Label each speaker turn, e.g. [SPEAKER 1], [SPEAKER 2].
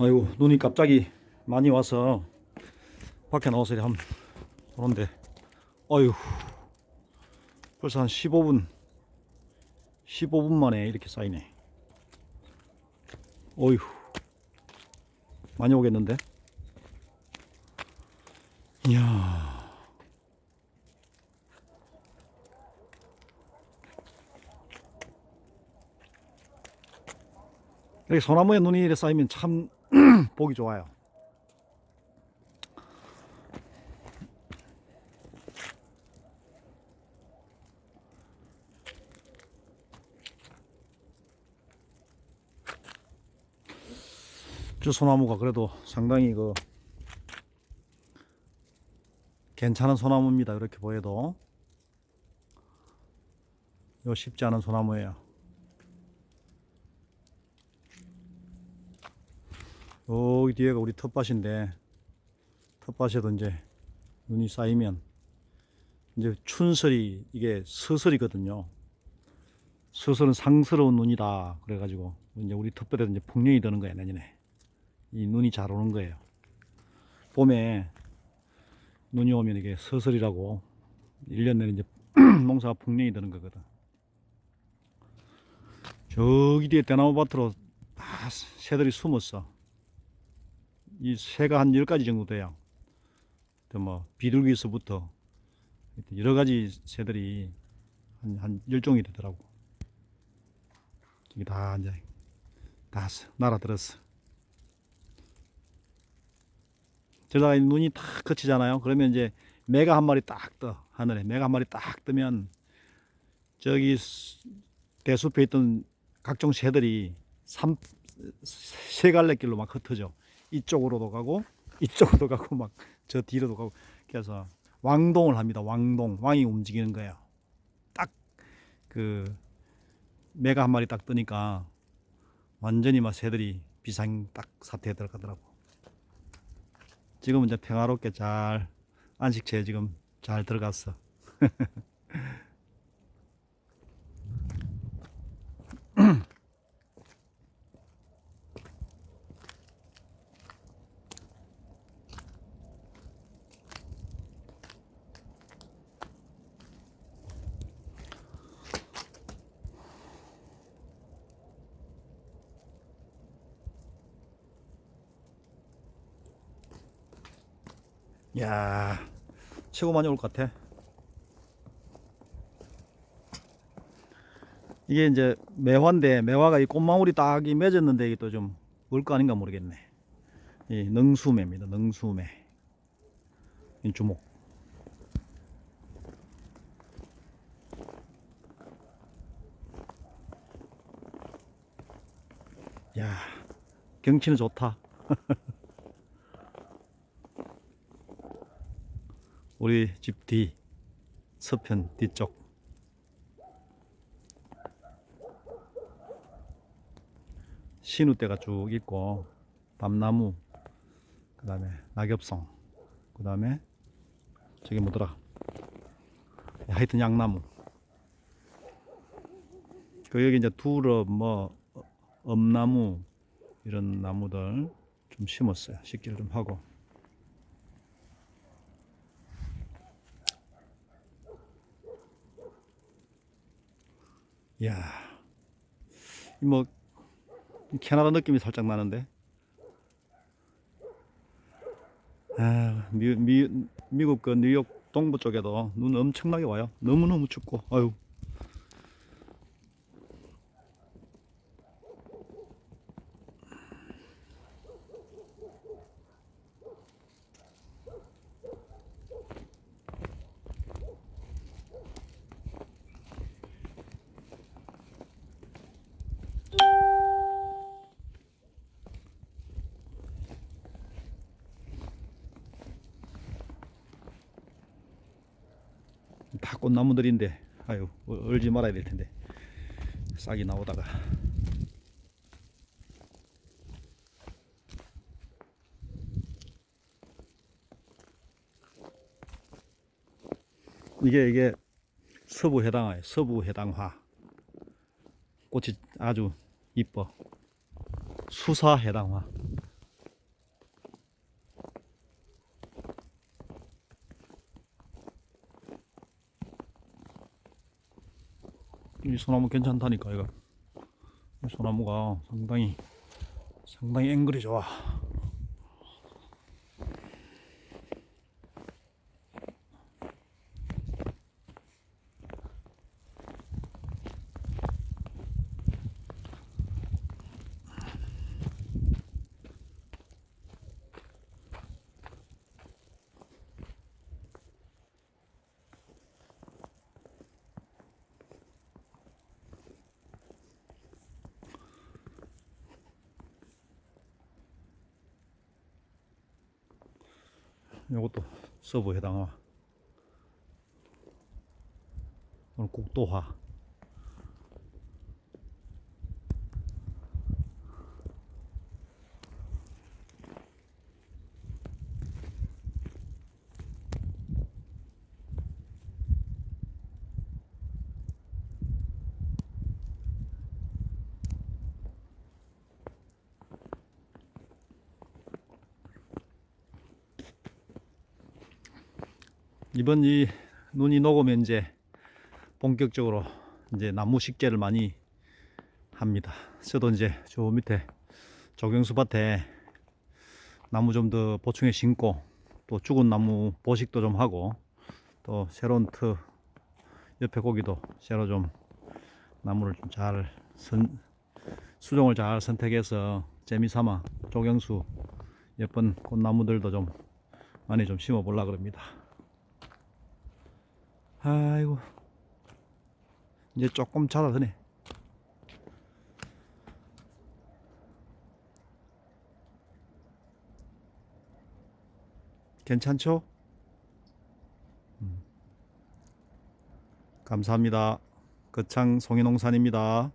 [SPEAKER 1] 아이고 눈이 갑자기 많이 와서 밖에 나와서 이렇게 한번 보는데. 아유 벌써 한 15분 15분 만에 이렇게 쌓이네. 어휴 많이 오겠는데? 이야. 이렇게 소나무에 눈이 이렇게 쌓이면 참 보기 좋아요. 저 소나무가 그래도 상당히 그 괜찮은 소나무입니다. 이렇게 보여도 요 쉽지 않은 소나무예요. 여기 뒤에가 우리 텃밭인데 텃밭에도 이제 눈이 쌓이면 이제 춘설이 이게 서설이거든요. 서설은 상스러운 눈이다 그래가지고 이제 우리 텃밭에도 이제 풍년이 드는 거예요 내년에 이 눈이 잘 오는 거예요. 봄에 눈이 오면 이게 서설이라고 1년 내내 이제 농사가 풍년이 드는 거거든. 저기 뒤에 대나무 밭으로 다 새들이 숨었어. 이 새가 한 10가지 정도 돼요. 또뭐 비둘기에서부터 여러 가지 새들이 한, 한 10종이 되더라고. 저기 다 이제 다 날아들었어. 저다가 이 눈이 딱 그치잖아요. 그러면 이제 매가 한 마리 딱 떠. 하늘에 매가 한 마리 딱 뜨면 저기 수- 대숲에 있던 각종 새들이 삼, 세 갈래 길로 막 흩어져. 이쪽으로도 가고 이쪽으로도 가고 막 저 뒤로도 가고 그래서 왕동을 합니다. 왕동 왕이 움직이는 거예요. 딱 그 매가 한 마리 딱 뜨니까 완전히 막 새들이 비상 딱 사태에 들어가더라고. 지금은 이제 평화롭게 잘 안식처에 지금 잘 들어갔어. 야 최고 많이 올 것 같아. 이게 이제 매화인데 매화가 이 꽃망울이 딱 이 맺었는데 이게 또 좀 올 거 아닌가 모르겠네. 이 능수매입니다. 능수매. 이 주목. 야 경치는 좋다. 우리 집 뒤 서편 뒤쪽. 신우대가 쭉 있고 밤나무 그 다음에 낙엽송 그 다음에 저기 뭐더라? 하여튼 양나무. 그 여기 이제 두릅 뭐 어, 엄나무 이런 나무들 좀 심었어요. 식기를 좀 하고 이야, 이뭐 캐나다 느낌이 살짝 나는데. 아, 미, 미, 미국 그 뉴욕 동부 쪽에도 눈 엄청나게 와요. 너무너무 춥고, 아유. 꽃나무들인데, 아유, 어, 얼지 말아야 될 텐데. 싹이 나오다가. 이게, 이게 서부 해당화예요. 서부 해당화. 꽃이 아주 이뻐. 수사 해당화. 이 소나무 괜찮다니까 이거 이 소나무가 상당히 상당히 앵글이 좋아 요것도 서부 해당화 오늘 국도화 이번 이 눈이 녹으면 이제 본격적으로 이제 나무 식재를 많이 합니다. 저도 이제 저 밑에 조경수 밭에 나무 좀 더 보충해 심고 또 죽은 나무 보식도 좀 하고 또 새로운 트 옆에 고기도 새로 좀 나무를 좀잘 선, 수종을 잘 선택해서 재미삼아 조경수 예쁜 꽃나무들도 좀 많이 좀 심어 보려 그럽니다. 아이고 이제 조금 자라드네 괜찮죠? 음. 감사합니다. 거창 송이농산입니다.